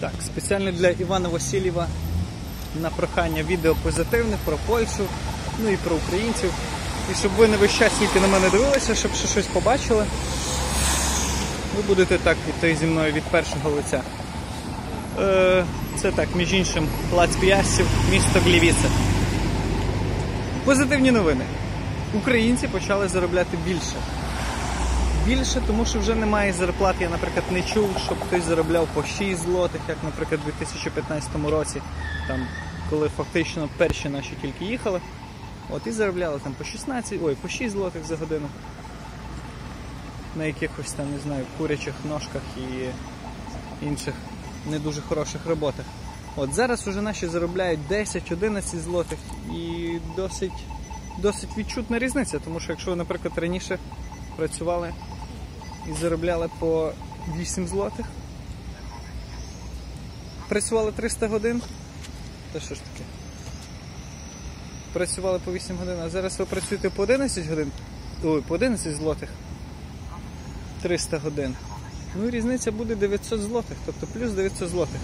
Так, спеціально для Івана Васильєва на прохання відео позитивне про Польщу, ну і про українців. І щоб ви не весь час тільки на мене дивилися, щоб ще щось побачили. Ви будете так йти зі мною від першого лиця. Е, це так, між іншим, плац П'ясів, місто Глівіце. Позитивні новини. Українці почали заробляти більше. Більше, тому що вже немає зарплат. Я, наприклад, не чув, щоб хтось заробляв по 6 злотих, як, наприклад, у 2015 році, там, коли фактично перші наші тільки їхали. От і заробляли там по 16, ой, по 6 злотих за годину. На якихось там, не знаю, курячих ножках і інших не дуже хороших роботах. От зараз вже наші заробляють 10-11 злотих і досить, досить відчутна різниця, тому що якщо наприклад, раніше працювали і заробляли по 8 злотих, працювали 300 годин, то що ж таке? Працювали по 8 годин, а зараз ви працюєте по 11 годин, ой, по 11 злотих 300 годин. Ну і різниця буде 900 злотих, тобто плюс 900 злотих.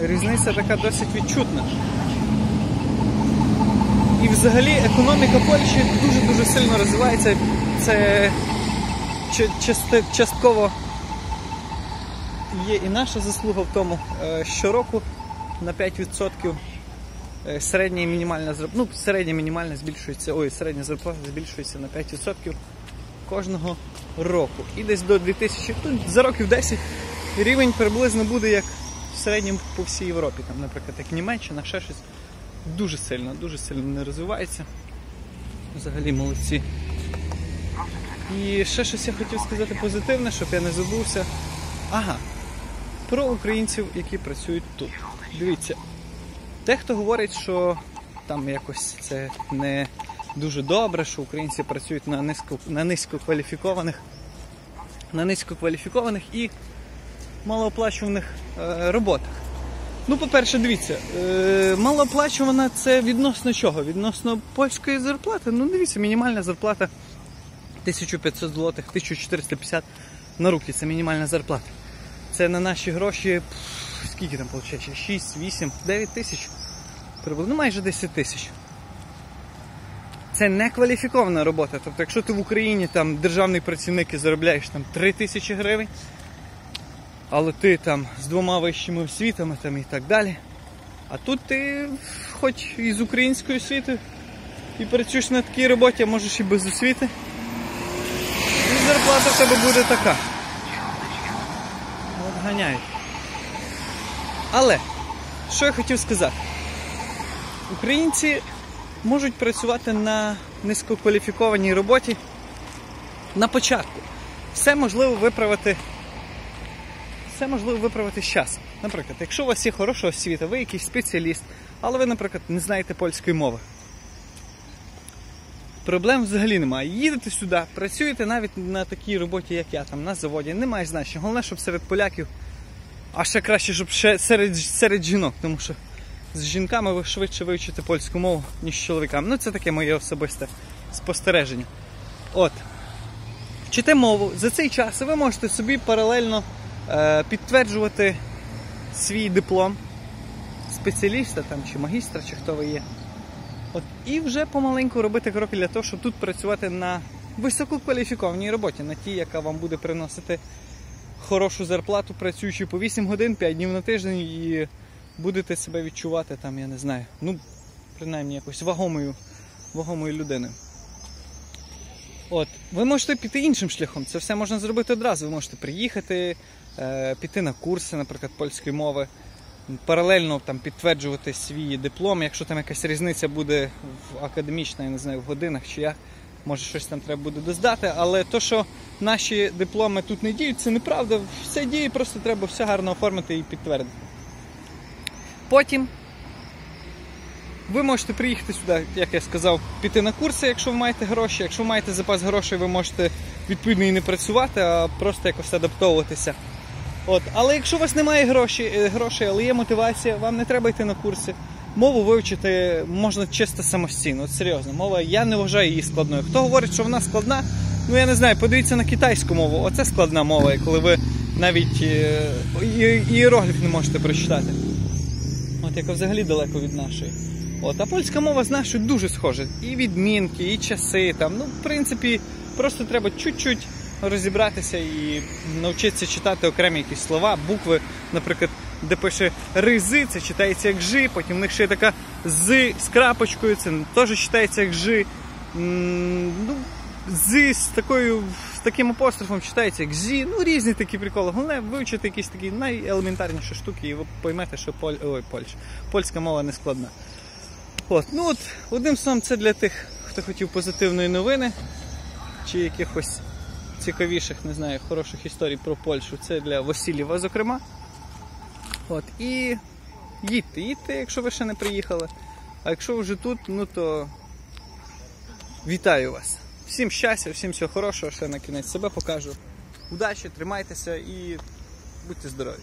Різниця така досить відчутна. І взагалі економіка Польщі дуже-дуже сильно розвивається. Це частково є і наша заслуга в тому, е, щороку на 5% е, середня і мінімальна ну, середня мінімальна збільшується, ой, середня зарплата збільшується на 5% кожного року. І десь до 2000, ну, за років 10 рівень приблизно буде як в середньому по всій Європі. Там, наприклад, як Німеччина, ще щось дуже сильно, дуже сильно не розвивається. Взагалі молодці. І ще щось я хотів сказати позитивне, щоб я не забувся. Ага, про українців, які працюють тут. Дивіться, дехто говорить, що там якось це не дуже добре, що українці працюють на низько, на низькокваліфікованих, на низькокваліфікованих і малооплачуваних е, роботах. Ну, по-перше, дивіться, е, малооплачувана це відносно чого? Відносно польської зарплати. Ну, дивіться, мінімальна зарплата 1500 злотих, 1450 на руки. Це мінімальна зарплата. Це на наші гроші, скільки там виходить? 6, 8, 9 тисяч. Ну, майже 10 тисяч. Це не кваліфікована робота. Тобто, якщо ти в Україні там державний працівник і заробляєш там 3 тисячі гривень, але ти там з двома вищими освітами там і так далі. А тут ти хоч із української освіти і працюєш на такій роботі, а можеш і без освіти. Зарплата в тебе буде така. От ганяють. Але, що я хотів сказати? Українці можуть працювати на низькокваліфікованій роботі на початку. Все можливо виправити. Все можливо виправити з часом. Наприклад, якщо у вас є хороша освіта, ви якийсь спеціаліст, але ви, наприклад, не знаєте польської мови. Проблем взагалі немає. Їдете сюди, працюєте навіть на такій роботі, як я, там на заводі, немає значення. Головне, щоб серед поляків, а ще краще, щоб ще серед, серед жінок, тому що з жінками ви швидше вивчите польську мову, ніж з чоловіками. Ну, це таке моє особисте спостереження. От. Вчите мову, за цей час ви можете собі паралельно е, підтверджувати свій диплом спеціаліста там, чи магістра, чи хто ви є. От, і вже помаленьку робити кроки для того, щоб тут працювати на висококваліфікованій роботі, на тій, яка вам буде приносити хорошу зарплату, працюючи по 8 годин, 5 днів на тиждень, і будете себе відчувати там, я не знаю, ну, принаймні якось вагомою, вагомою людиною. От, ви можете піти іншим шляхом. Це все можна зробити одразу. Ви можете приїхати, е, піти на курси, наприклад, польської мови, паралельно там підтверджувати свій диплом. Якщо там якась різниця буде в академічна, я не знаю, в годинах чи як, може щось там треба буде доздати. Але то, що наші дипломи тут не діють, це неправда. Все діє, просто треба все гарно оформити і підтвердити. Потім ви можете приїхати сюди, як я сказав, піти на курси, якщо ви маєте гроші. Якщо ви маєте запас грошей, ви можете відповідно і не працювати, а просто якось адаптовуватися. От. Але якщо у вас немає грошей, е, грошей, але є мотивація, вам не треба йти на курси. Мову вивчити можна чисто самостійно. От серйозно, мова, я не вважаю її складною. Хто говорить, що вона складна, ну я не знаю, подивіться на китайську мову. Оце складна мова, коли ви навіть е, іерогліф не можете прочитати. От яка взагалі далеко від нашої. От, а польська мова з нашою дуже схожа. І відмінки, і часи там. Ну, в принципі, просто треба чуть-чуть розібратися і навчитися читати окремі якісь слова, букви, наприклад, де пише ризи, це читається як жи, потім в них ще є така з з крапочкою, це теж читається як жи. Ну, з з такою з таким апострофом читається як зі. Ну, різні такі приколи. Головне вивчити якісь такі найелементарніші штуки, і ви поймете, що поль... Ой, Польща. польська мова не складна. От, ну от, одним словом, це для тих, хто хотів позитивної новини, чи якихось цікавіших, не знаю, хороших історій про Польщу. Це для Васильєва, зокрема. От, і їдьте, їдьте, якщо ви ще не приїхали. А якщо вже тут, ну то вітаю вас. Всім щастя, всім всього хорошого, ще на кінець себе покажу. Удачі, тримайтеся і будьте здорові.